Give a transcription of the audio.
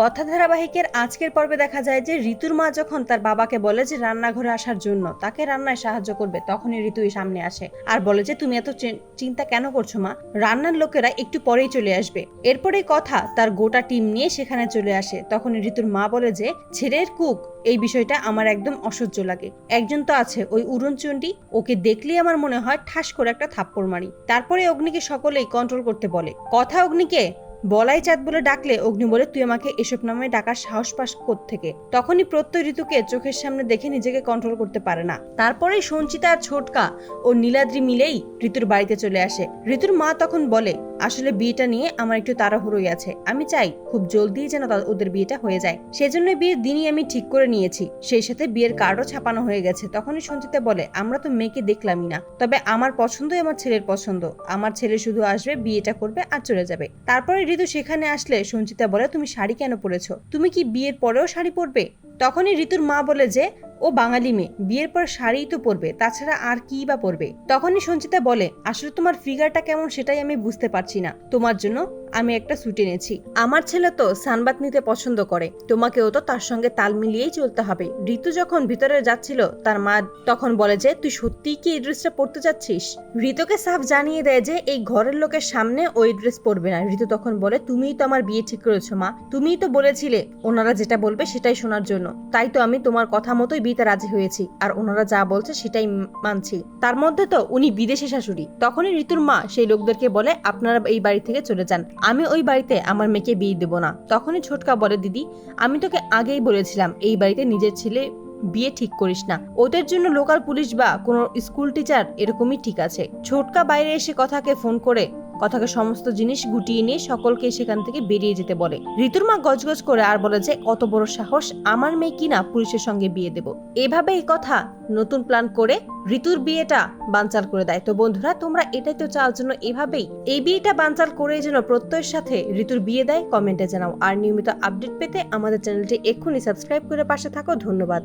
কথা ধারাবাহিকের আজকের পর্বে দেখা যায় যে ঋতুর মা যখন তার বাবাকে বলে যে রান্নাঘরে আসার জন্য তাকে রান্নায় সাহায্য করবে, তখনই ঋতুই সামনে আসে আর বলে যে, তুমি এত চিন্তা কেন করছ মা? রান্নার লোকেরা একটু পরেই চলে আসবে। এরপরেই কথা তার গোটা টিম নিয়ে সেখানে চলে আসে। তখন ঋতুর মা বলে যে, ছেলের কুক, এই বিষয়টা আমার একদম অসহ্য লাগে। একজন তো আছে ওই উড়নচণ্ডী ওকে দেখলেই আমার মনে হয় ঠাস করে একটা থাপ্পড় মারি। তারপরে অগ্নিকে সকলেই কন্ট্রোল করতে বলে। কথা অগ্নিকে বলাই চাঁদ বলে ডাকলে অগ্নি বলে, তুই আমাকে এসব নামে ডাকার সাহস পাস থেকে তখনই প্রত্যয় ঋতুকে চোখের সামনে দেখে নিজেকে কন্ট্রোল করতে পারে না। তারপরেই সঞ্চিতা আর ছোটকা ও নীলাদ্রি মিলেই ঋতুর বাড়িতে চলে আসে। ঋতুর মা তখন বলে আসলে বিয়েটা নিয়ে আমার একটু তাড়াহুড়োই আছে। আমি চাই খুব জলদি যেন ওদের বিয়েটা হয়ে যায়। সেজন্য বিয়ের দিনই আমি ঠিক করে নিয়েছি। সেই সাথে বিয়ের কার্ডও ছাপানো হয়ে গেছে। তখনই সঞ্চিতা বলে, আমরা তো মেয়েকে দেখলামই না। তবে আমার পছন্দই আমার ছেলের পছন্দ। আমার ছেলে শুধু আসবে, বিয়েটা করবে আর চলে যাবে। তারপরে ঋতু সেখানে আসলে সঞ্চিতা বলে, তুমি শাড়ি কেন পরেছো? তুমি কি বিয়ের পরেও শাড়ি পরবে? তখনই ঋতুর মা বলে যে ও বাঙালি মেয়ে। বিয়ের পর শাড়িই তো পরবে, তাছাড়া আর কি বা পরবে? তখনই সঞ্চিতা বলে, আসলে তোমার ফিগারটা কেমন সেটাই আমি বুঝতে পারছি না। তোমার জন্য আমি একটা স্যুট এনেছি। আমার ছেলে তো সানবাত নিতে পছন্দ করে। তোমাকেও তো তার সঙ্গে তাল মিলিয়েই চলতে হবে। ঋতু যখন ভিতরে যাচ্ছিল, তার মা তখন বলে যে, তুই সত্যিই কি এই ড্রেসটা পরতে চাচ্ছিস? ঋতুকে সাফ জানিয়ে দেয় যে, এই ঘরের লোকের সামনে ওই ড্রেস পরবে না। ঋতু তখন বলে, তুমিই তো আমার বিয়ে ঠিক করেছ, মা। তুমিই তো বলেছিলে ওনারা যেটা বলবে সেটাই শোনার জন্য। তাই তো আমি তোমার কথা মতোই বিয়েতে রাজি হয়েছি। আর ওনারা যা বলছে সেটাই মানছি। তার মধ্যে তো উনি বিদেশি শাশুড়ি। তখনই ঋতুর মা সেই লোকদেরকে বলে, আপনারা এই বাড়ি থেকে চলে যান। আমি ওই বাড়িতে আমার মেয়েকে বিয়ে দেবো না। তখনই ছোটকা বলে, দিদি, আমি তোকে আগেই বলেছিলাম, এই বাড়িতে নিজের ছেলে বিয়ে ঠিক করিস না। ওদের জন্য লোকাল পুলিশ বা কোনো স্কুল টিচার এরকমই ঠিক আছে। ছোটকা বাইরে এসে কথাকে ফোন করে কথাকে সমস্ত জিনিস গুটিয়ে নিয়ে সকলকে সেখান থেকে বেরিয়ে যেতে বলে। ঋতুর মা গজগজ করে আর বলে যে, কত বড় সাহস, আমার মেয়ে কিনা পুলিশের সঙ্গে বিয়ে দেব? এভাবে এই কথা নতুন প্ল্যান করে ঋতুর বিয়েটা বানচাল করে দেয়। তো বন্ধুরা, তোমরা এটাই তো চাওয়ার জন্য এভাবেই এই বিয়েটা বানচাল করে যেন প্রত্যয়ের সাথে ঋতুর বিয়ে দেয়, কমেন্টে জানাও। আর নিয়মিত আপডেট পেতে আমাদের চ্যানেলটি এক্ষুনি সাবস্ক্রাইব করে পাশে থাকো। ধন্যবাদ।